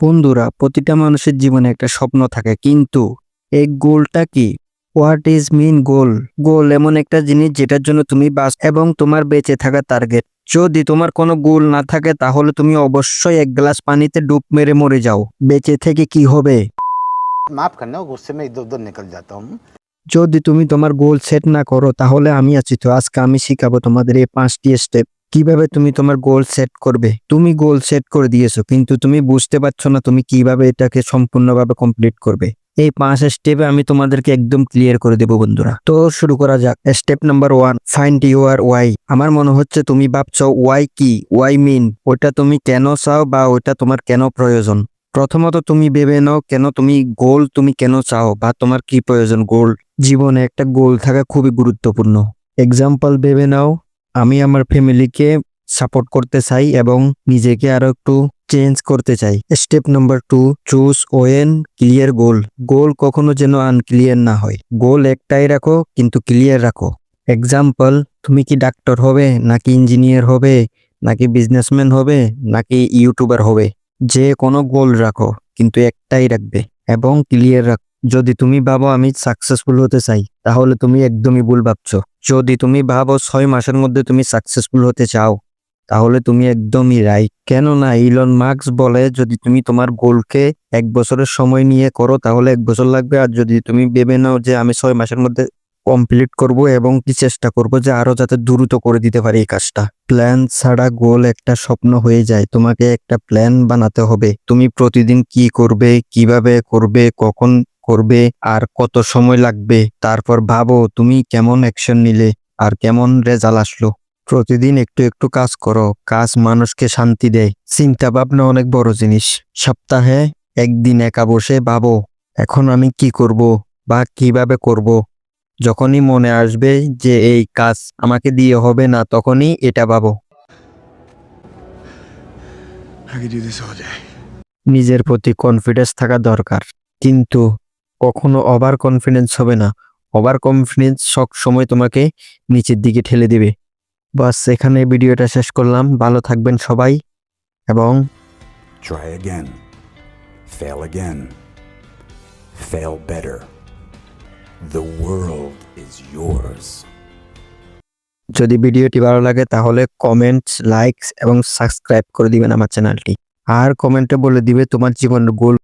বন্ধুরা প্রতিটা মানুষের জীবনে একটা স্বপ্ন থাকে। কিন্তু এই গোলটা কি? হোয়াট ইজ মিন গোল গোল এমন একটা জিনিস যেটার জন্য তুমি বাস এবং তোমার বেঁচে থাকা টার্গেট যদি তোমার কোনো গোল না থাকে তাহলে তুমি অবশ্যই এক গ্লাস পানিতে ডুব মেরে মরে যাও। বেঁচে থেকে কি হবে? মাফ করনা গুসে মে ইদর উদর নিকল যাতা। হুম যদি তুমি তোমার গোল সেট না করো তাহলে আমি আছি তো। আজকে আমি শিখাবো তোমাদের এই পাঁচটি স্টেপ কীভাবে তুমি তোমার গোল সেট করবে? তুমি গোল সেট করে দিয়েছ, কিন্তু তুমি বুঝতে পারছ না তুমি কীভাবে এটাকে সম্পূর্ণভাবে কমপ্লিট করবে। এই পাঁচ স্টেপে আমি তোমাদেরকে একদম ক্লিয়ার করে দেবো বন্ধুরা। তো শুরু করা যাক। Step number one find your why আমার মনে হচ্ছে তুমি ভাবছ ওয়াই কি ওয়াই মিন ওটা তুমি কেন চাও বা ওটা তোমার কেন প্রয়োজন? প্রথমত তুমি ভেবে নাও কেন তুমি গোল তুমি কেন চাও বা তোমার কি প্রয়োজন? গোল জীবনে একটা গোল থাকা খুবই গুরুত্বপূর্ণ। এক্সাম্পল ভেবে নাও। আমি আমার ফ্যামিলিকে সাপোর্ট করতে চাই এবং নিজেকে আরও একটু চেঞ্জ করতে চাই। Step number two, choose one, clear goal. Goal কখনো যেন আনক্লিয়ার না হয়। গোল একটাই রাখো, কিন্তু ক্লিয়ার রাখো। এক্সাম্পল, তুমি কি ডাক্তার হবে, নাকি ইঞ্জিনিয়ার হবে, নাকি বিজনেসম্যান হবে, নাকি ইউটিউবার হবে? যে কোনো গোল রাখো, কিন্তু একটাই রাখবে এবং ক্লিয়ার রাখ। যদি তুমি ভাবো আমি সাকসেসফুল হতে চাই, তাহলে তুমি একদমই ভুল ভাবছ। যদি তুমি ভাবো ছয় মাসের মধ্যে তুমি সাকসেসফুল হতে চাও, তাহলে তুমি একদমই রাইট কেননা ইলন মার্কস বলে, যদি তুমি তোমার গোলকে এক বছরের সময় নিয়ে করো, তাহলে এক বছর লাগবে। আর যদি তুমি ভেবে নাও যে আমি ছয় মাসের মধ্যে কমপ্লিট করব এবং কি চেষ্টা করব যে আরও যাতে দ্রুত করে দিতে পারি এই কাজটা। প্ল্যান ছাড়া গোল একটা স্বপ্ন হয়ে যায়। তোমাকে একটা প্ল্যান বানাতে হবে। তুমি প্রতিদিন কি করবে, কীভাবে করবে, কখন করবে আর কত সময় লাগবে? তারপর ভাবো তুমি কেমন অ্যাকশন নিলে আর কেমন রেজাল্ট আসলো? প্রতিদিন একটু একটু কাজ করো কাজ মানুষকে শান্তি দেয়। চিন্তা ভাবনা অনেক বড় জিনিস। সপ্তাহে একদিন একা বসে ভাবো এখন আমি কি করব বা কীভাবে করব? যখনই মনে আসবে যে এই কাজ আমাকে দিয়ে হবে না তখনই এটা ভাবো. নিজের প্রতি কনফিডেন্স থাকা দরকার। কিন্তু কখনো ওভার কনফিডেন্স হবে না ওভার কনফিডেন্স সব সময় তোমাকে নিচের দিকে ঠেলে দিবে বাস এখানে ভিডিওটা শেষ করলাম ভালো থাকবেন সবাই এবং Try again. Fail again. Fail better. The world is yours. যদি ভিডিওটি ভালো লাগে তাহলে কমেন্টস লাইকস এবং সাবস্ক্রাইব করে দিবেন আমার চ্যানেলটি আর কমেন্টে বলে দিবে তোমার জীবনের গোল